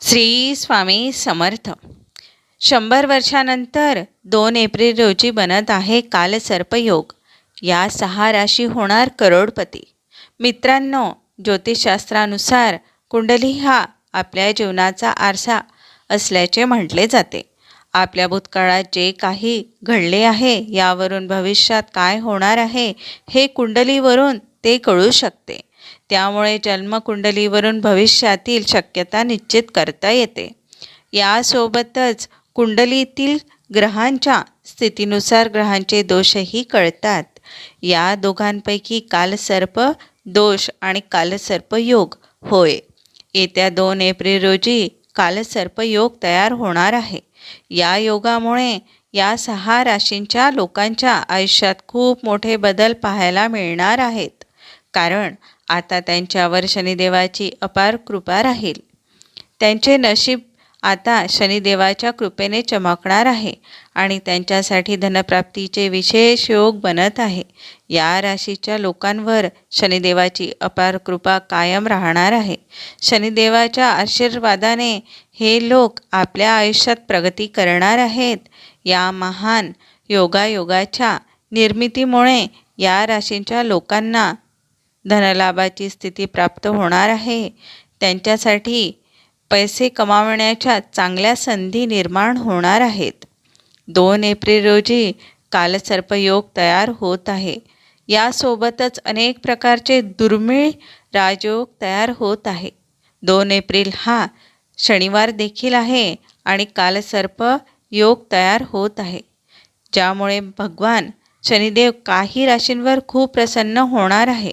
श्री स्वामी समर्थ. शंभर वर्षानंतर दोन एप्रिल रोजी बनत आहे कालसर्पयोग. या सहा राशी होणार करोडपती. मित्रांनो ज्योतिषशास्त्रानुसार कुंडली हा आपल्या जीवनाचा आरसा असल्याचे म्हटले जाते. आपल्या भूतकाळात जे काही घडले आहे यावरून भविष्यात काय होणार आहे हे कुंडलीवरून ते कळू शकते. त्यामुळे जन्मकुंडलीवरून भविष्यातील शक्यता निश्चित करता येते. यासोबतच कुंडलीतील ग्रहांच्या स्थितीनुसार ग्रहांचे दोषही कळतात. या दोघांपैकी कालसर्प दोष आणि कालसर्प योग होय. येत्या दोन एप्रिल रोजी कालसर्प योग तयार होणार आहे. या योगामुळे या सहा राशींच्या लोकांच्या आयुष्यात खूप मोठे बदल पाहायला मिळणार आहेत. कारण आता त्यांच्यावर शनिदेवाची अपार कृपा राहील. त्यांचे नशीब आता शनिदेवाच्या कृपेने चमकणार आहे आणि त्यांच्यासाठी धनप्राप्तीचे विशेष योग बनत आहे. या राशीच्या लोकांवर शनिदेवाची अपार कृपा कायम राहणार आहे. शनिदेवाच्या आशीर्वादाने हे लोक आपल्या आयुष्यात प्रगती करणार आहेत. या महान योगायोगाच्या निर्मितीमुळे या राशींच्या लोकांना धनलाभाची स्थिती प्राप्त होणार आहे. त्यांच्यासाठी पैसे कमावण्याच्या चांगल्या संधी निर्माण होणार आहेत. दोन एप्रिल रोजी कालसर्पयोग तयार होत आहे. यासोबतच अनेक प्रकारचे दुर्मिळ राजयोग तयार होत आहे. दोन एप्रिल हा शनिवार देखील आहे आणि कालसर्प योग तयार होत आहे. ज्यामुळे भगवान शनिदेव काही राशींवर खूप प्रसन्न होणार आहे.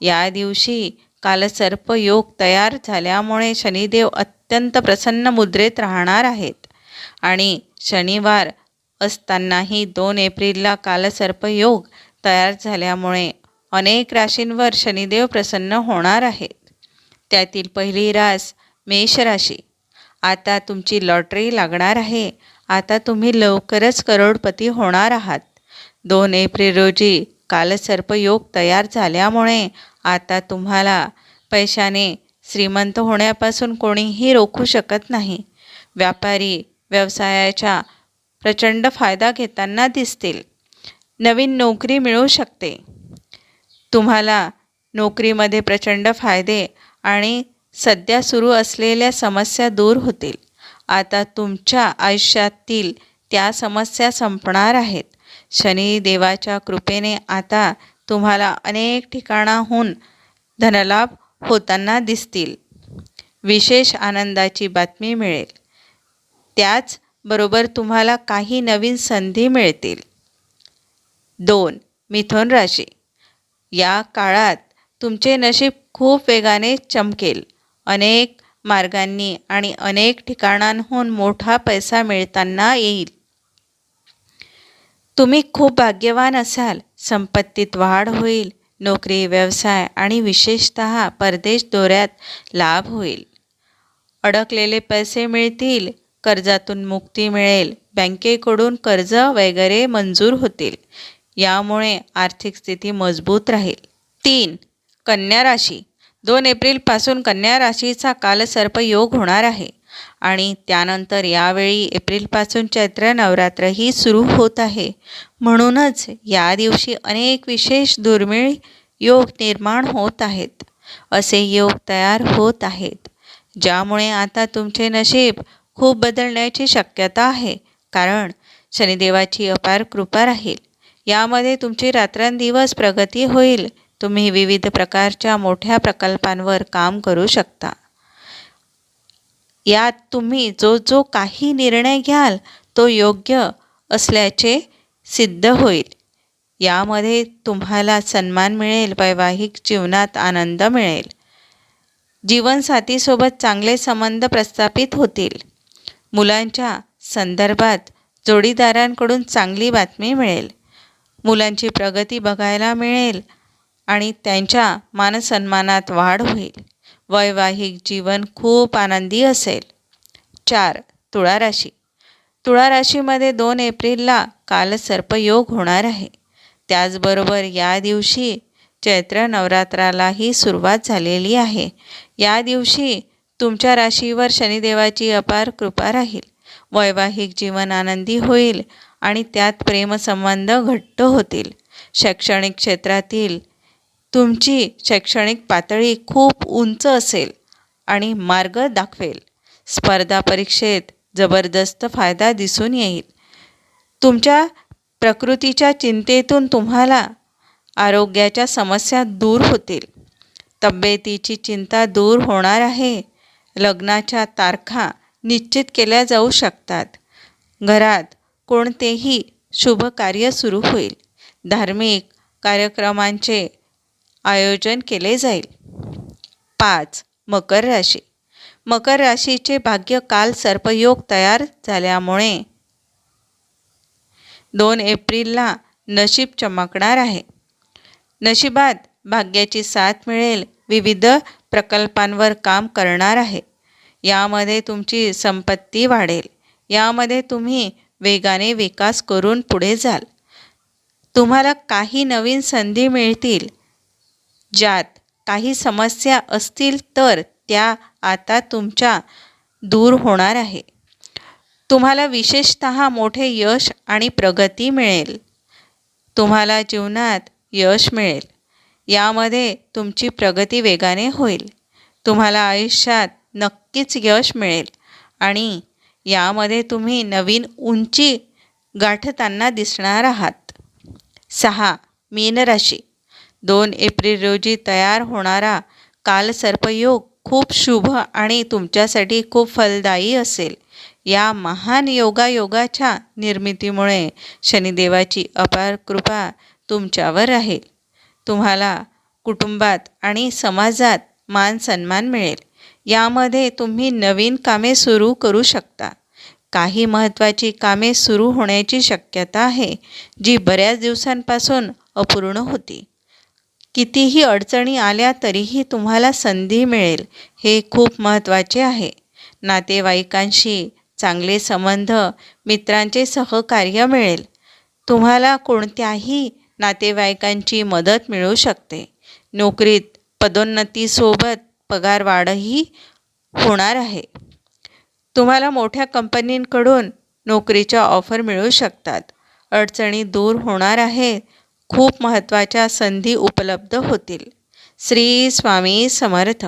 या दिवशी कालसर्पयोग तयार झाल्यामुळे शनिदेव अत्यंत प्रसन्न मुद्रेत राहणार आहेत. आणि शनिवार असतानाही दोन एप्रिलला कालसर्पयोग तयार झाल्यामुळे अनेक राशींवर शनिदेव प्रसन्न होणार आहेत. त्यातील पहिली रास मेष राशी. आता तुमची लॉटरी लागणार आहे. आता तुम्ही लवकरच करोडपती होणार आहात. दोन एप्रिल रोजी कालसर्पयोग तयार झाल्यामुळे आता तुम्हाला पैशाने श्रीमंत होण्यापासून कोणीही रोखू शकत नाही. व्यापारी व्यवसायाच्या प्रचंड फायदा घेताना दिसतील. नवीन नोकरी मिळू शकते. तुम्हाला नोकरीमध्ये प्रचंड फायदे आणि सध्या सुरू असलेल्या समस्या दूर होतील. आता तुमच्या आयुष्यातील त्या समस्या संपणार आहेत. शनिदेवाच्या कृपेने आता तुम्हाला अनेक ठिकाणाहून धनलाभ होताना दिसतील. विशेष आनंदाची बातमी मिळेल. त्याचबरोबर तुम्हाला काही नवीन संधी मिळतील. दोन मिथुन राशी. या काळात तुमचे नशीब खूप वेगाने चमकेल. अनेक मार्गांनी आणि अनेक ठिकाणांहून मोठा पैसा मिळताना येईल. तुम्ही खूप भाग्यवान असाल. संपत्तीत वाढ होईल. नोकरी व्यवसाय आणि विशेषत परदेश दौऱ्यात लाभ होईल. अडकलेले पैसे मिळतील. कर्जातून मुक्ती मिळेल. बँकेकडून कर्ज वगैरे मंजूर होतील. यामुळे आर्थिक स्थिती मजबूत राहील. तीन कन्या राशी. दोन एप्रिलपासून कन्या राशीचा कालसर्प योग होणार आहे. आणि त्यानंतर यावेळी एप्रिलपासून चैत्र नवरात्रही सुरू होत आहे. म्हणूनच या दिवशी अनेक विशेष दुर्मिळ योग निर्माण होत आहेत. असे योग तयार होत आहेत. ज्यामुळे आता तुमचे नशीब खूप बदलण्याची शक्यता आहे. कारण शनिदेवाची अपार कृपा राहील. यामध्ये तुमची रात्रंदिवस प्रगती होईल. तुम्ही विविध प्रकारच्या मोठ्या प्रकल्पांवर काम करू शकता. यात तुम्ही जो जो काही निर्णय घ्याल तो योग्य असल्याचे सिद्ध होईल. यामध्ये तुम्हाला सन्मान मिळेल वैवाहिक जीवनात आनंद मिळेल. जीवनसाथीसोबत चांगले संबंध प्रस्थापित होतील. मुलांच्या संदर्भात जोडीदारांकडून चांगली बातमी मिळेल. मुलांची प्रगती बघायला मिळेल आणि त्यांच्या मानसन्मानात वाढ होईल. वैवाहिक जीवन खूप आनंदी असेल. चार तुळा राशी. तुळा राशीमध्ये दोन एप्रिलला कालसर्पयोग होणार आहे. त्याचबरोबर या दिवशी चैत्र नवरात्रालाही सुरुवात झालेली आहे. या दिवशी तुमच्या राशीवर शनिदेवाची अपार कृपा राहील. वैवाहिक जीवन आनंदी होईल आणि त्यात प्रेमसंबंध घट्ट होतील. शैक्षणिक क्षेत्रातील तुमची शैक्षणिक पातळी खूप उंच असेल आणि मार्ग दाखवेल. स्पर्धा परीक्षेत जबरदस्त फायदा दिसून येईल. तुमच्या प्रकृतीच्या चिंतेतून तुम्हाला आरोग्याच्या समस्या दूर होतील. तब्येतीची चिंता दूर होणार आहे. लग्नाच्या तारखा निश्चित केल्या जाऊ शकतात. घरात कोणतेही शुभ कार्य सुरू होईल. धार्मिक कार्यक्रमांचे आयोजन केले जाईल. पाच मकर राशी. मकर राशीचे भाग्य काल सर्पयोग तयार झाल्यामुळे दोन एप्रिलला नशीब चमकणार आहे. नशिबात भाग्याची साथ मिळेल विविध प्रकल्पांवर काम करणार आहे. यामध्ये तुमची संपत्ती वाढेल. यामध्ये तुम्ही वेगाने विकास करून पुढे जाल. तुम्हाला काही नवीन संधी मिळतील. ज्यात काही समस्या असतील तर त्या आता तुमच्या दूर होणार आहे. तुम्हाला विशेषत मोठे यश आणि प्रगती मिळेल. तुम्हाला जीवनात यश मिळेल. यामध्ये तुमची प्रगती वेगाने होईल. तुम्हाला आयुष्यात नक्कीच यश मिळेल आणि यामध्ये तुम्ही नवीन उंची गाठताना दिसणार आहात. सहा मीनराशी दोन एप्रिल रोजी तयार होणारा कालसर्पयोग खूप शुभ आणि तुमच्यासाठी खूप फलदायी असेल. या महान योगायोगाच्या निर्मितीमुळे शनिदेवाची अपार कृपा तुमच्यावर राहील तुम्हाला कुटुंबात आणि समाजात मान सन्मान मिळेल. यामध्ये तुम्ही नवीन कामे सुरू करू शकता. काही महत्त्वाची कामे सुरू होण्याची शक्यता आहे जी बऱ्याच दिवसांपासून अपूर्ण होती. कितीही अडचणी आल्या तरीही तुम्हाला संधी मिळेल हे खूप महत्त्वाचे आहे. नातेवाईकांशी चांगले संबंध मित्रांचे सहकार्य मिळेल. तुम्हाला कोणत्याही नातेवाईकांची मदत मिळू शकते. नोकरीत पदोन्नतीसोबत पगारवाढही होणार आहे. तुम्हाला मोठ्या कंपनींकडून नोकरीच्या ऑफर मिळू शकतात. अडचणी दूर होणार आहेत. खूप महत्त्वाच्या संधी उपलब्ध होतील. श्री स्वामी समर्थ.